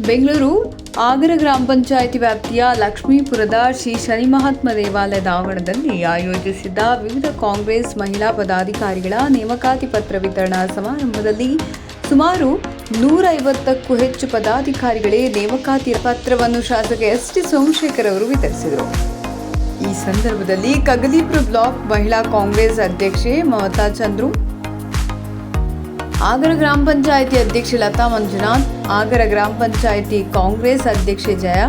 ಬೆಂಗಳೂರು ಆಗರ ಗ್ರಾಮ ಪಂಚಾಯಿತಿ ವ್ಯಾಪ್ತಿಯ ಲಕ್ಷ್ಮೀಪುರದ ಶ್ರೀ ಶನಿ ಮಹಾತ್ಮ ದೇವಾಲಯದ ಆವರಣದಲ್ಲಿ ಆಯೋಜಿಸಿದ್ದ ವಿವಿಧ ಕಾಂಗ್ರೆಸ್ ಮಹಿಳಾ ಪದಾಧಿಕಾರಿಗಳ ನೇಮಕಾತಿ ಪತ್ರ ವಿತರಣಾ ಸಮಾರಂಭದಲ್ಲಿ ಸುಮಾರು ನೂರೈವತ್ತಕ್ಕೂ ಹೆಚ್ಚು ಪದಾಧಿಕಾರಿಗಳೇ ನೇಮಕಾತಿ ಪತ್ರವನ್ನು ಶಾಸಕ ಎಸ್ ಟಿ ಸೋಮಶೇಖರ್ ಅವರು ವಿತರಿಸಿದರು. ಈ ಸಂದರ್ಭದಲ್ಲಿ ಕಗಲಿಪುರ ಬ್ಲಾಕ್ ಮಹಿಳಾ ಕಾಂಗ್ರೆಸ್ ಅಧ್ಯಕ್ಷೆ ಮಮತಾ ಚಂದ್ರು ಆಗರ ಗ್ರಾಮ ಪಂಚಾಯಿತಿ ಅಧ್ಯಕ್ಷೆ ಲತಾ ಮಂಜುನಾಥ್, ಆಗರ ಗ್ರಾಮ ಪಂಚಾಯಿತಿ ಕಾಂಗ್ರೆಸ್ ಅಧ್ಯಕ್ಷೆ ಜಯ,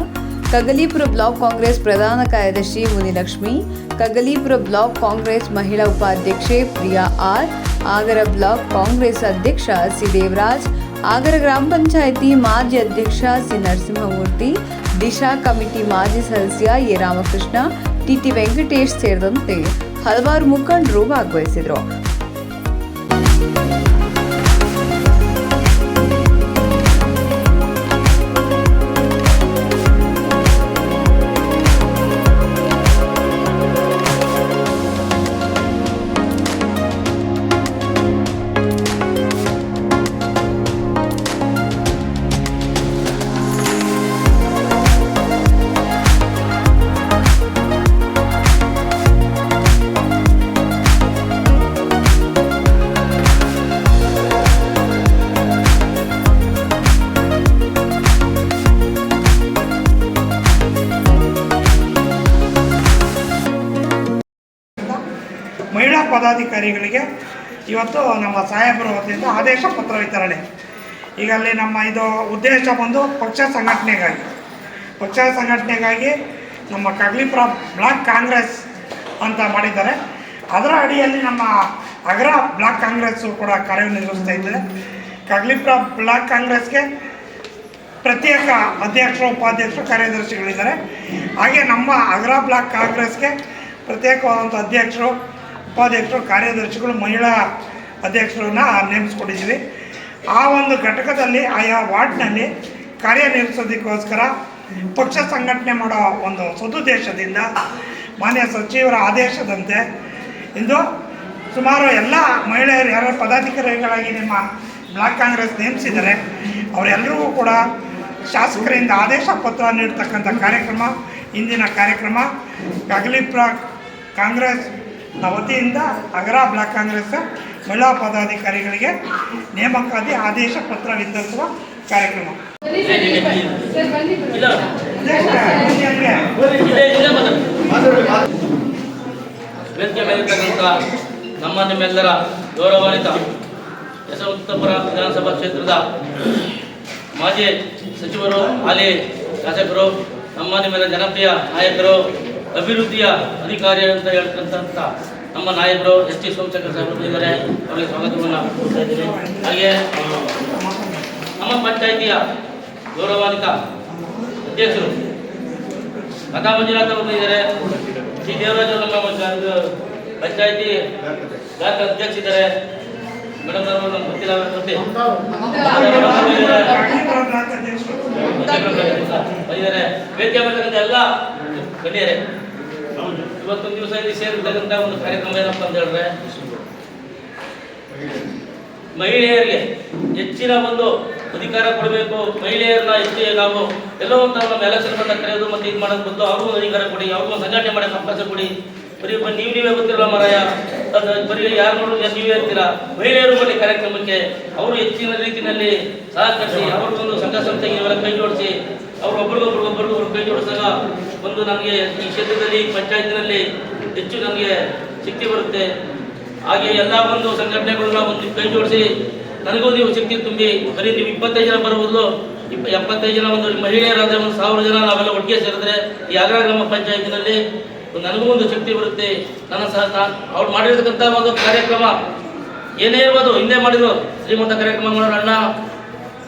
ಕಗಲೀಪುರ ಬ್ಲಾಕ್ ಕಾಂಗ್ರೆಸ್ ಪ್ರಧಾನ ಕಾರ್ಯದರ್ಶಿ ಮುನಿಲಕ್ಷ್ಮಿ, ಕಗಲೀಪುರ ಬ್ಲಾಕ್ ಕಾಂಗ್ರೆಸ್ ಮಹಿಳಾ ಉಪಾಧ್ಯಕ್ಷೆ ಪ್ರಿಯಾ ಆರ್, ಆಗರ ಬ್ಲಾಕ್ ಕಾಂಗ್ರೆಸ್ ಅಧ್ಯಕ್ಷ ಸಿ ದೇವರಾಜ್ ಆಗರ ಗ್ರಾಮ ಪಂಚಾಯಿತಿ ಮಾಜಿ ಅಧ್ಯಕ್ಷ ಸಿ ನರಸಿಂಹಮೂರ್ತಿ, ದಿಶಾ ಕಮಿಟಿ ಮಾಜಿ ಸದಸ್ಯ ಎ ರಾಮಕೃಷ್ಣ ಟಿಟಿ ವೆಂಕಟೇಶ್ ಸೇರಿದಂತೆ ಹಲವಾರು ಮುಖಂಡರು ಭಾಗವಹಿಸಿದರು ಪದಾಧಿಕಾರಿಗಳಿಗೆ ಇವತ್ತು ನಮ್ಮ ಸಾಹೇಬರು ವತಿಯಿಂದ ಆದೇಶ ಪತ್ರ ವಿತರಣೆ. ಈಗ ಅಲ್ಲಿ ನಮ್ಮ ಇದು ಉದ್ದೇಶ ಬಂದು ಪಕ್ಷ ಸಂಘಟನೆಗಾಗಿ. ಪಕ್ಷ ಸಂಘಟನೆಗಾಗಿ ನಮ್ಮ ಕಗ್ಲಿಪುರ ಬ್ಲಾಕ್ ಕಾಂಗ್ರೆಸ್ ಅಂತ ಮಾಡಿದ್ದಾರೆ. ಅದರ ಅಡಿಯಲ್ಲಿ ನಮ್ಮ ಅಗ್ರ ಬ್ಲಾಕ್ ಕಾಂಗ್ರೆಸ್ಸು ಕೂಡ ಕಾರ್ಯನಿರ್ವಹಿಸ್ತಾ ಇದ್ದಾರೆ. ಕಗ್ಲಿಪುರ ಬ್ಲಾಕ್ ಕಾಂಗ್ರೆಸ್ಗೆ ಪ್ರತ್ಯೇಕ ಅಧ್ಯಕ್ಷರು, ಉಪಾಧ್ಯಕ್ಷರು, ಕಾರ್ಯದರ್ಶಿಗಳಿದ್ದಾರೆ. ಹಾಗೆ ನಮ್ಮ ಅಗ್ರ ಬ್ಲಾಕ್ ಕಾಂಗ್ರೆಸ್ಗೆ ಪ್ರತ್ಯೇಕವಾದಂಥ ಅಧ್ಯಕ್ಷರು ಉಪಾಧ್ಯಕ್ಷರು, ಕಾರ್ಯದರ್ಶಿಗಳು, ಮಹಿಳಾ ಅಧ್ಯಕ್ಷರನ್ನ ನೇಮಿಸ್ಕೊಂಡಿದ್ದೀವಿ. ಆ ಒಂದು ಘಟಕದಲ್ಲಿ ಆಯಾ ವಾರ್ಡ್ನಲ್ಲಿ ಕಾರ್ಯನಿರ್ವಹಿಸೋದಕ್ಕೋಸ್ಕರ ಪಕ್ಷ ಸಂಘಟನೆ ಮಾಡೋ ಒಂದು ಸದುದ್ದೇಶದಿಂದ ಮಾನ್ಯ ಸಚಿವರ ಆದೇಶದಂತೆ ಇಂದು ಸುಮಾರು ಎಲ್ಲ ಮಹಿಳೆಯರು ಯಾರು ಪದಾಧಿಕಾರಿಗಳಾಗಿ ನಿಮ್ಮ ಬ್ಲಾಕ್ ಕಾಂಗ್ರೆಸ್ ನೇಮಿಸಿದ್ದಾರೆ, ಅವರೆಲ್ಲರಿಗೂ ಕೂಡ ಶಾಸಕರಿಂದ ಆದೇಶ ಪತ್ರ ನೀಡ್ತಕ್ಕಂಥ ಕಾರ್ಯಕ್ರಮ, ಇಂದಿನ ಕಾರ್ಯಕ್ರಮ. ಕಗಲಿಪುರ ಕಾಂಗ್ರೆಸ್ ವತಿಯಿಂದ ಅಗರ ಬ್ಲಾಕ್ ಕಾಂಗ್ರೆಸ್ ಮಹಿಳಾ ಪದಾಧಿಕಾರಿಗಳಿಗೆ ನೇಮಕಾತಿ ಆದೇಶ ಪತ್ರ ವಿತರಿಸುವ ಕಾರ್ಯಕ್ರಮ. ನಮ್ಮ ನಿಮ್ಮೆಲ್ಲರ ಗೌರವಾನ್ವಿತ ಯಶವಂತಪುರ ವಿಧಾನಸಭಾ ಕ್ಷೇತ್ರದ ಮಾಜಿ ಸಚಿವರು, ಹಾಲಿ ಶಾಸಕರು ನಮ್ಮ ನಿಮ್ಮೆಲ್ಲ ಜನಪ್ರಿಯ ನಾಯಕರು ಅಭಿವೃದ್ಧಿಯ ಅಧಿಕಾರಿ ಅಂತ ಹೇಳ್ತಕ್ಕಂಥ ನಮ್ಮ ನಾಯಕರು ಎಸ್ ಟಿ ಸೋಮಶೇಖರ್ ಸಾಹೇಬರು ಇದ್ದಾರೆ. ಅವರಿಗೆ ಸ್ವಾಗತವನ್ನು ಕೊಡ್ತಾ ಇದ್ದೀನಿ. ಹಾಗೆ ನಮ್ಮ ಪಂಚಾಯಿತಿಯ ಗೌರವಾನ್ವಿತ ಅಧ್ಯಕ್ಷರು ಲತಾ ಮಂಜುನಾಥ್ ಅವರು ಇದ್ದಾರೆ. ಶ್ರೀ ದೇವರಾಜ್ ಅವರು ನಮ್ಮ ಪಂಚಾಯಿತಿ ಬ್ಲಾಕ್ ಅಧ್ಯಕ್ಷ ಇದ್ದಾರೆ. ಮೇಡಮ್ ಇದ್ದಾರೆ. ಎಲ್ಲ ಗಣ್ಯರೇ ಇವತ್ತೊಂದು ದಿವಸ ಇಲ್ಲಿ ಸೇರಿರ್ತಕ್ಕಂಥ ಒಂದು ಕಾರ್ಯಕ್ರಮ ಏನಪ್ಪ ಅಂತ ಹೇಳಿದ್ರೆ ಮಹಿಳೆಯರಿಗೆ ಹೆಚ್ಚಿನ ಒಂದು ಅಧಿಕಾರ ಕೊಡಬೇಕು. ಮಹಿಳೆಯರನ್ನ ಹೆಚ್ಚು ನಾವು ಎಲ್ಲೋ ಒಂದು ನಮ್ಮ ಎಲೆಕ್ಷನ್ ಬಂದ ಕರೆಯೋದು ಮತ್ತೆ ಇದು ಮಾಡೋದು ಬಂದು ಅವ್ರಿಗೂ ಅಧಿಕಾರ ಕೊಡಿ, ಅವ್ರಿಗೂ ಸಂಘಟನೆ ಮಾಡಿ ಅವಕಾಶ ಕೊಡಿ. ಬರೀ ನೀವು ನೀವೇ ಗೊತ್ತಿರಲ್ಲ ಮರಾಯ. ಅದು ಬರೀ ಯಾರು ನೋಡಿದ್ರೆ ನೀವೇ ಇರ್ತೀರಾ? ಮಹಿಳೆಯರು ಬನ್ನಿ ಕಾರ್ಯಕ್ರಮಕ್ಕೆ. ಅವರು ಹೆಚ್ಚಿನ ರೀತಿಯಲ್ಲಿ ಸಹಕರಿಸಿ, ಅವ್ರಿಗೊಂದು ಸಂಘ ಸಂಸ್ಥೆಗೆ ಇವೆಲ್ಲ ಕೈ ಜೋಡಿಸಿ ಅವ್ರು ಒಬ್ಬರು ಕೈ ಜೋಡಿಸಿದಾಗ ಒಂದು ನನಗೆ ಈ ಕ್ಷೇತ್ರದಲ್ಲಿ ಪಂಚಾಯತ್ನಲ್ಲಿ ಹೆಚ್ಚು ನನಗೆ ಶಕ್ತಿ ಬರುತ್ತೆ. ಹಾಗೆ ಎಲ್ಲ ಒಂದು ಸಂಘಟನೆಗಳನ್ನ ಒಂದು ಕೈ ಜೋಡಿಸಿ ನನಗೂ ನೀವು ಶಕ್ತಿ ತುಂಬಿ, ಬರೀ ನೀವು ಇಪ್ಪತ್ತೈದು ಜನ ಬರಬಹುದು ಇಪ್ಪ, ಎಪ್ಪತ್ತೈದು ಜನ ಒಂದು ಮಹಿಳೆಯರಾದ ಒಂದು ಸಾವಿರ ಜನ ನಾವೆಲ್ಲ ಒಟ್ಟಿಗೆ ಸೇರಿದ್ರೆ ಈ ಅಗ್ರ ಗ್ರಾಮ ಪಂಚಾಯತಿನಲ್ಲಿ ನನಗೂ ಒಂದು ಶಕ್ತಿ ಬರುತ್ತೆ. ನನ್ನ ಸಹ ಅವ್ರು ಮಾಡಿರ್ತಕ್ಕಂಥ ಒಂದು ಕಾರ್ಯಕ್ರಮ, ಏನೇ ಇರ್ಬೋದು, ಹಿಂದೆ ಮಾಡಿದ್ರು, ಶ್ರೀಮಂತ ಕಾರ್ಯಕ್ರಮ ಮಾಡೋಣ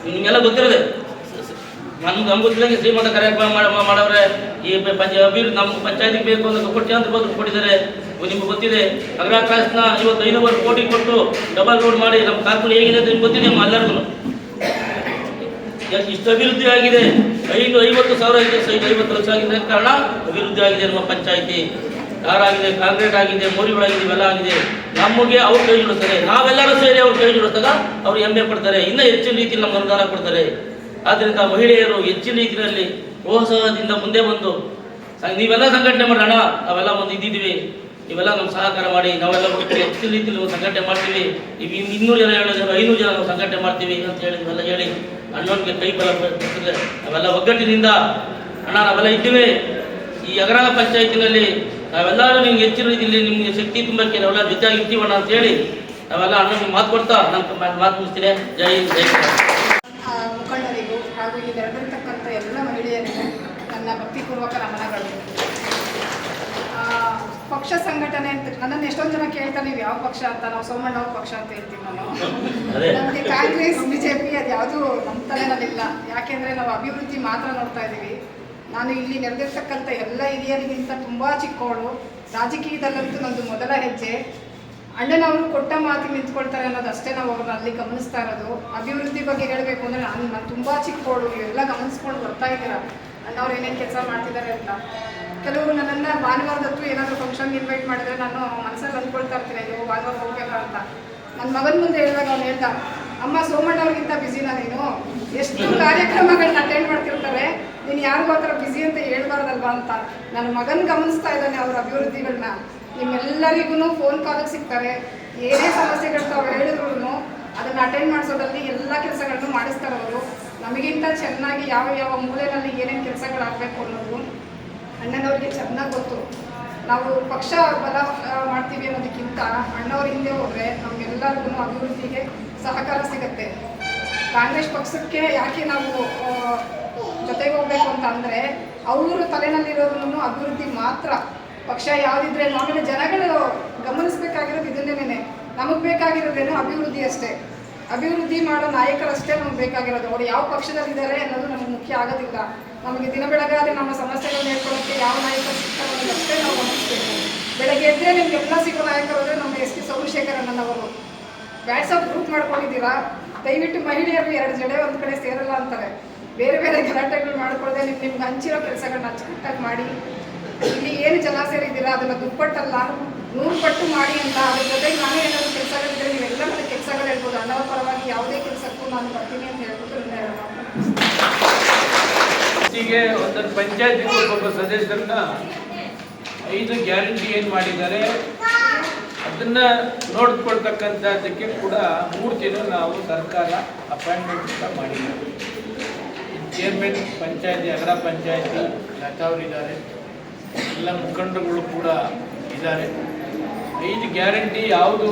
ನಿಮಗೆಲ್ಲ ಗೊತ್ತಿರೋದೆ ನಮ್ಗೆ ಗೊತ್ತಿಲ್ಲಂಗೆ ಶ್ರೀಮಂತ ಕಾರ್ಯಕ್ರಮ ಮಾಡ- ಮಾಡವ್ರೆ. ಈ ಪಂಚ ಅಭಿವೃದ್ಧಿ ನಮ್ಮ ಪಂಚಾಯತಿಗೆ ಬೇಕು ಅಂತ ಕೋಟ್ಯಾಂತರ ಬಂದು ಕೊಟ್ಟಿದ್ದಾರೆ. ನಿಮ್ಗೆ ಗೊತ್ತಿದೆ. ನಗರ ಕ್ಲಾಸ್ನ ಇವತ್ತು ಐನೂರು ಕೋಟಿ ಕೊಟ್ಟು ಡಬಲ್ ರೋಡ್ ಮಾಡಿ ನಮ್ಮ ಕಾರ್ಪೊರೇಟ್ ಹೇಗಿದೆ ಅಂತ ನಿಮ್ಗೆ ಗೊತ್ತಿದೆ ನಮ್ಮ ಎಲ್ಲರಿಗೂ. ಇಷ್ಟು ಅಭಿವೃದ್ಧಿ ಆಗಿದೆ. ಐದು ಐವತ್ತು ಸಾವಿರ ಐದು ಐದು ಐವತ್ತು ಲಕ್ಷ ಆಗಿದೆ ಕಾರಣ ಅಭಿವೃದ್ಧಿ ಆಗಿದೆ ನಮ್ಮ ಪಂಚಾಯಿತಿ. ಆಗಿದೆ, ಕಾಂಕ್ರೀಟ್ ಆಗಿದೆ ಮೋರಿಗಳಾಗಿದೆ ಇವೆಲ್ಲ ಆಗಿದೆ. ನಮಗೆ ಅವ್ರು ಕೈ ಜೋಡಿಸ್ತಾರೆ ನಾವೆಲ್ಲರೂ ಸೇರಿ ಅವ್ರು ಕೈ ಜೋಡಿಸ್ದಾಗ ಅವ್ರು ಹೆಮ್ಮೆ ಪಡ್ತಾರೆ ಇನ್ನೂ ಹೆಚ್ಚಿನ ರೀತಿಯಲ್ಲಿ ನಮ್ಮ ಅನುದಾನ ಕೊಡ್ತಾರೆ. ಆದ್ದರಿಂದ ಮಹಿಳೆಯರು ಹೆಚ್ಚಿನ ರೀತಿಯಲ್ಲಿ ಪ್ರೋತ್ಸಾಹದಿಂದ ಮುಂದೆ ಬಂದು ನೀವೆಲ್ಲ ಸಂಘಟನೆ ಮಾಡಿ ಅಣ್ಣ, ನಾವೆಲ್ಲ ಒಂದು ಇದ್ದಿದ್ದೀವಿ. ನೀವೆಲ್ಲ ನಮ್ಮ ಸಹಕಾರ ಮಾಡಿ, ನಾವೆಲ್ಲ ಹೆಚ್ಚಿನ ರೀತಿಯಲ್ಲಿ ಸಂಘಟನೆ ಮಾಡ್ತೀವಿ. ಇನ್ನು ಇನ್ನೂರು ಜನ ಹೇಳಿದ್ರೆ ಐನೂರು ಜನ ಸಂಘಟನೆ ಮಾಡ್ತೀವಿ ಅಂತ ಹೇಳಿ ನೀವೆಲ್ಲ ಹೇಳಿ ಅಣ್ಣನಿಗೆ ಕೈ ಬಲ ನಾವೆಲ್ಲ ಒಗ್ಗಟ್ಟಿನಿಂದ ಅಣ್ಣ, ನಾವೆಲ್ಲ ಇದ್ದೀವಿ. ಈ ಅಗ್ರಹ ಪಂಚಾಯತಿನಲ್ಲಿ ನಾವೆಲ್ಲರೂ ನಿಮ್ಗೆ ಹೆಚ್ಚಿನ ರೀತಿಯಲ್ಲಿ ನಿಮಗೆ ಶಕ್ತಿ ತುಂಬಕ್ಕೆ ನಾವೆಲ್ಲ ಜೊತೆಯಾಗಿ ಇರ್ತೀವಣ್ಣ ಅಂತ ಹೇಳಿ ನಾವೆಲ್ಲ ಅಣ್ಣನಿಗೆ ಮಾತು ಕೊಡ್ತಾ ನಾನು ಮಾತು ಮುಗಿಸ್ತೀನಿ. ಜೈ ಜೈ ಕರ್ನಾಟಕ. ಆ, ಮುಖಂಡರಿಗೂ ಹಾಗೂ ಇಲ್ಲಿ ನೆರೆದಿರ್ತಕ್ಕಂಥ ಎಲ್ಲ ಮಹಿಳೆಯರಿಗೂ ಭಕ್ತಿಪೂರ್ವಕ ನಮನಗಳು. ಪಕ್ಷ ಸಂಘಟನೆ ಅಂತ ನನ್ನನ್ನು ಎಷ್ಟೊಂದು ಜನ ಕೇಳ್ತಾರೆ ನೀವು ಯಾವ ಪಕ್ಷ ಅಂತ? ನಾವು ಸೋಮಣ್ಣ ಅವ್ರ ಪಕ್ಷ ಅಂತ ಹೇಳ್ತೀವಿ ನಾನು. ನಮಗೆ ಕಾಂಗ್ರೆಸ್ ಬಿಜೆಪಿ ಅದು ಯಾವುದು ನಮ್ಮ ತಲೆನಲ್ಲಿಲ್ಲ ಯಾಕೆಂದ್ರೆ ನಾವು ಅಭಿವೃದ್ಧಿ ಮಾತ್ರ ನೋಡ್ತಾ ಇದ್ದೀವಿ ನಾನು ಇಲ್ಲಿ ನೆರೆದಿರ್ತಕ್ಕಂಥ ಎಲ್ಲ ಹಿರಿಯರಿಗಿಂತ ತುಂಬ ಚಿಕ್ಕವಳು ರಾಜಕೀಯದಲ್ಲಂತೂ ನಂದು ಮೊದಲ ಹೆಜ್ಜೆ. ಅಣ್ಣನವರು ಕೊಟ್ಟ ಮಾತಿಗೆ ನಿಂತ್ಕೊಳ್ತಾರೆ ಅನ್ನೋದು ಅಷ್ಟೇ ನಾವು ಅವ್ರನ್ನ ಅಲ್ಲಿ ಗಮನಿಸ್ತಾ ಇರೋದು. ಅಭಿವೃದ್ಧಿ ಬಗ್ಗೆ ಹೇಳಬೇಕು ಅಂದರೆ ನಾನು ನಾನು ತುಂಬ ಚಿಕ್ಕವಳು ಎಲ್ಲ ಗಮನಿಸ್ಕೊಂಡು ಬರ್ತಾ ಇದ್ದೀರಾ? ಅಣ್ಣವ್ರು ಏನೇನು ಕೆಲಸ ಮಾಡ್ತಿದ್ದಾರೆ ಅಂತ. ಕೆಲವರು ನನ್ನನ್ನು ಭಾನುವಾರದತ್ತು ಏನಾದರೂ ಫಂಕ್ಷನ್ಗೆ ಇನ್ವೈಟ್ ಮಾಡಿದ್ರೆ ನಾನು ಮನಸ್ಸಲ್ಲಿ ಅಂದ್ಕೊಳ್ತಾ ಇರ್ತೀನಿ, ಅಯ್ಯೋ, ಭಾನುವಾರ ಹೋಗ್ಬೇಕ ಅಂತ. ನನ್ನ ಮಗನ ಮುಂದೆ ಹೇಳಿದಾಗ ಅವ್ನು ಹೇಳ್ದ, ಅಮ್ಮ, ಸೋಮಣ್ಣ ಅವ್ರಿಗಿಂತ ಬ್ಯುಸಿನಾ ನೀನು? ಎಷ್ಟು ಕಾರ್ಯಕ್ರಮಗಳನ್ನ ಅಟೆಂಡ್ ಮಾಡ್ತಿರ್ತಾರೆ? ನೀನು ಯಾರಿಗೂ ಆ ಥರ ಬ್ಯುಸಿ ಅಂತ ಹೇಳ್ಬಾರ್ದಲ್ವಾ ಅಂತ. ನನ್ನ ಮಗನ ಗಮನಿಸ್ತಾ ಇದ್ದಾನೆ ಅವ್ರ ಅಭಿವೃದ್ಧಿಗಳನ್ನ ನಿಮ್ಮೆಲ್ಲರಿಗೂ ಫೋನ್ ಕಾಲಿಗೆ ಸಿಗ್ತಾರೆ. ಏನೇ ಸಮಸ್ಯೆಗಳು ತಾವು ಹೇಳಿದ್ರು ಅದನ್ನು ಅಟೆಂಡ್ ಮಾಡಿಸೋದ್ರಲ್ಲಿ ಎಲ್ಲ ಕೆಲಸಗಳನ್ನು ಮಾಡಿಸ್ತಾರೆ ಅವರು ನಮಗಿಂತ ಚೆನ್ನಾಗಿ ಯಾವ ಯಾವ ಮೂಲೆಯಲ್ಲಿ ಏನೇನು ಕೆಲಸಗಳಾಗಬೇಕು ಅನ್ನೋದು ಅಣ್ಣನವ್ರಿಗೆ ಚೆನ್ನಾಗಿ ಗೊತ್ತು. ನಾವು ಪಕ್ಷ ಬಲ ಮಾಡ್ತೀವಿ ಅನ್ನೋದಕ್ಕಿಂತ ಅಣ್ಣವ್ರ ಹಿಂದೆ ಹೋದರೆ ನಮಗೆಲ್ಲರಿಗೂ ಅಭಿವೃದ್ಧಿಗೆ ಸಹಕಾರ ಸಿಗುತ್ತೆ. ಕಾಂಗ್ರೆಸ್ ಪಕ್ಷಕ್ಕೆ ಯಾಕೆ ನಾವು ಜೊತೆಗೆ ಹೋಗ್ಬೇಕು ಅಂತ ಅಂದರೆ ಅವರು ತಲೆನಲ್ಲಿರೋದನ್ನು ಅಭಿವೃದ್ಧಿ ಮಾತ್ರ. ಪಕ್ಷ ಯಾವುದಿದ್ರೆ ಆಮೇಲೆ ಜನಗಳು ಗಮನಿಸಬೇಕಾಗಿರೋದು ಇದನ್ನೇನೆ ನಮಗೆ ಬೇಕಾಗಿರೋದೇನು ಅಭಿವೃದ್ಧಿ ಅಷ್ಟೇ. ಅಭಿವೃದ್ಧಿ ಮಾಡೋ ನಾಯಕರಷ್ಟೇ ನಮ್ಗೆ ಬೇಕಾಗಿರೋದು. ಅವರು ಯಾವ ಪಕ್ಷದಲ್ಲಿದ್ದಾರೆ ಅನ್ನೋದು ನಮಗೆ ಮುಖ್ಯ ಆಗೋದಿಲ್ಲ. ನಮಗೆ ದಿನ ಬೆಳಗಾದ್ರೆ ನಮ್ಮ ಸಮಸ್ಯೆಗಳನ್ನ ಹೇಳ್ಕೊಳ್ಳೋಕ್ಕೆ ಯಾವ ನಾಯಕರು ಸಿಗ್ತಾರೆ ಅನ್ನೋದಷ್ಟೇ ನಾವು ಗಮನಿಸಬೇಕು. ಬೆಳಗ್ಗೆ ಎದ್ದರೆ ನಿಮ್ಗೆಲ್ಲ ಸಿಗೋ ನಾಯಕರು ಅಂದರೆ ನಮ್ಮ ಎಸ್ ಟಿ ಸೋಮಶೇಖರಣ್ಣನವರು ವ್ಯಾಟ್ಸಪ್ ಗ್ರೂಪ್ ಮಾಡ್ಕೊಂಡಿದ್ದೀರಾ? ದಯವಿಟ್ಟು ಮಹಿಳೆಯರು ಎರಡು ಜಡೆ ಒಂದು ಕಡೆ ಸೇರಲ್ಲ ಅಂತಾರೆ. ಬೇರೆ ಬೇರೆ ಗಲಾಟೆಗಳು ಮಾಡ್ಕೊಳ್ಳದೆ ನೀವು ನಿಮ್ಗೆ ಹಂಚಿರೋ ಕೆಲಸಗಳನ್ನ ಅಚ್ಚುಕಟ್ಟಾಗಿ ಮಾಡಿ. ಇಲ್ಲಿ ಏನು ಜನ ಸೇರಿದ್ದೀರಾ? ಅದನ್ನು ದುಪ್ಪಟ್ಟಲ್ಲ. ನೂರು ಪಟ್ಟು ಮಾಡಿ ಅಂತ. ಅದ್ರ ಜೊತೆಗೆ ನಾನೇ ಏನಾದರೂ ಕೆಲಸಗಳಿದ್ರೆ ನೀವೆಲ್ಲ ಕೆಲಸಗಳು ಹೇಳ್ಬೋದು. ಪರವಾಗಿ ಯಾವುದೇ ಕೆಲಸಕ್ಕೂ ನಾನು ಬರ್ತೀನಿ ಅಂತ ಹೇಳ್ಬಿಟ್ಟು. ಹೀಗೆ ಒಂದೊಂದು ಪಂಚಾಯತಿ ಒಬ್ಬೊಬ್ಬ ಸದಸ್ಯರನ್ನ ಐದು ಗ್ಯಾರಂಟಿ ಏನು ಮಾಡಿದ್ದಾರೆ, ಅದನ್ನ ನೋಡ್ಕೊಳ್ತಕ್ಕಂಥದ್ದಕ್ಕೆ ಕೂಡ ಮೂರು ದಿನ ನಾವು ಸರ್ಕಾರ ಅಪಾಯಿಂಟ್ಮೆಂಟ್ ಕೂಡ ಮಾಡಿದ್ದೇವೆ ಚೇರ್ಮನ್ ಪಂಚಾಯತಿ, ಅಗ್ರ ಪಂಚಾಯತಿ ಲತಾವ್ರಿದ್ದಾರೆ ಎಲ್ಲ ಮುಖಂಡರುಗಳು ಕೂಡ ಇದ್ದಾರೆ. ಐದು ಗ್ಯಾರಂಟಿ ಯಾವುದು?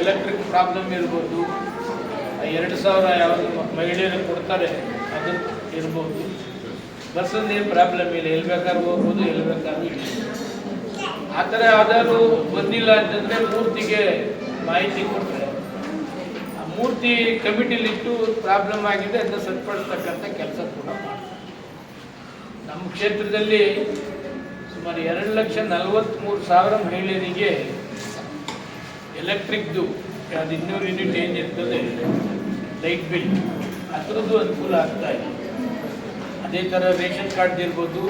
ಎಲೆಕ್ಟ್ರಿಕ್ ಪ್ರಾಬ್ಲಮ್ ಇರ್ಬೋದು. ಎರಡು ಸಾವಿರ ಯಾವುದು ಮಹಿಳೆಯರು ಕೊಡ್ತಾರೆ, ಅದು ಇರ್ಬೋದು. ಬಸ್ಸಲ್ಲಿ ಏನು ಪ್ರಾಬ್ಲಮ್ ಇಲ್ಲ, ಎಲ್ಲಿ ಬೇಕಾದ್ರೂ ಹೋಗ್ಬೋದು, ಎಲ್ಲಿ ಬೇಕಾದ್ರೂ ಇಲ್ಲ. ಆ ಥರ ಯಾವ್ದಾದ್ರು ಬಂದಿಲ್ಲ ಅಂತಂದರೆ ಮೂರ್ತಿಗೆ ಮಾಹಿತಿ ಕೊಟ್ಟರೆ ಆ ಮೂರ್ತಿ ಕಮಿಟಿಲಿಟ್ಟು ಪ್ರಾಬ್ಲಮ್ ಆಗಿದೆ ಅದನ್ನು ಸರಿಪಡಿಸ್ತಕ್ಕಂಥ ಕೆಲಸ ಕೂಡ ಮಾಡ್ತಾರೆ. ನಮ್ಮ ಕ್ಷೇತ್ರದಲ್ಲಿ ಸುಮಾರು ಎರಡು ಲಕ್ಷ ನಲವತ್ತ್ಮೂರು ಸಾವಿರ ಮಹಿಳೆಯರಿಗೆ ಎಲೆಕ್ಟ್ರಿಕ್ದು ಅದು ಇನ್ನೂರು ಯೂನಿಟ್ ಏನಿರ್ತದೆ ಲೈಟ್ ಬಿಲ್ ಅದರದ್ದು ಅನುಕೂಲ ಆಗ್ತಾ ಇದೆ. ಅದೇ ಥರ ರೇಷನ್ ಕಾರ್ಡ್ ಇರ್ಬೋದು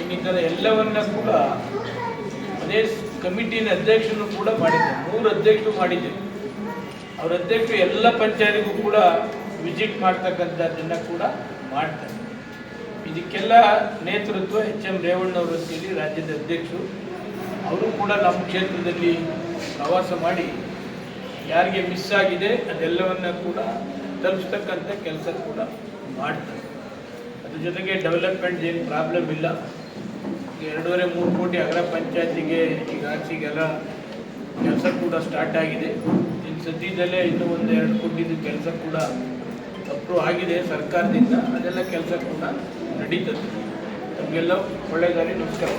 ಇನ್ನಿತರ ಎಲ್ಲವನ್ನ ಕೂಡ ಅದೇ ಕಮಿಟಿನ ಅಧ್ಯಕ್ಷನು ಕೂಡ ಮಾಡಿದ್ದೆ, ಮೂರು ಅಧ್ಯಕ್ಷರು ಮಾಡಿದ್ದೆ. ಅವ್ರ ಅಧ್ಯಕ್ಷರು ಎಲ್ಲ ಪಂಚಾಯತ್ಗೂ ಕೂಡ ವಿಸಿಟ್ ಮಾಡ್ತಕ್ಕಂಥದ್ದನ್ನು ಕೂಡ ಮಾಡ್ತಾರೆ. ಇದಕ್ಕೆಲ್ಲ ನೇತೃತ್ವ ಎಚ್ ಎಂ ರೇವಣ್ಣವರು ಅಂತೇಳಿ ರಾಜ್ಯದ ಅಧ್ಯಕ್ಷರು. ಅವರು ಕೂಡ ನಮ್ಮ ಕ್ಷೇತ್ರದಲ್ಲಿ ಪ್ರವಾಸ ಮಾಡಿ ಯಾರಿಗೆ ಮಿಸ್ ಆಗಿದೆ ಅದೆಲ್ಲವನ್ನ ಕೂಡ ತಲುಪಿಸ್ತಕ್ಕಂಥ ಕೆಲಸ ಕೂಡ ಮಾಡ್ತಾರೆ. ಅದ್ರ ಜೊತೆಗೆ ಡೆವಲಪ್ಮೆಂಟ್ ಏನು ಪ್ರಾಬ್ಲಮ್ ಇಲ್ಲ. ಎರಡೂವರೆ, ಮೂರು ಕೋಟಿ ಅಗ್ರ ಪಂಚಾಯತಿಗೆ ಈಗ ಆಚೆಗೆಲ್ಲ ಕೆಲಸ ಕೂಡ ಸ್ಟಾರ್ಟ್ ಆಗಿದೆ. ಇನ್ನು ಸದ್ಯದಲ್ಲೇ ಇನ್ನೂ ಒಂದು ಎರಡು ಕೋಟಿದು ಕೆಲಸ ಕೂಡ ಅಪ್ರೂವ್ ಆಗಿದೆ ಸರ್ಕಾರದಿಂದ. ಅದೆಲ್ಲ ಕೆಲಸ ಕೂಡ ನಡೀತದೆ. ನಮಗೆಲ್ಲ ಒಳ್ಳೆಯದಾಗಿ ನಮಸ್ಕಾರ.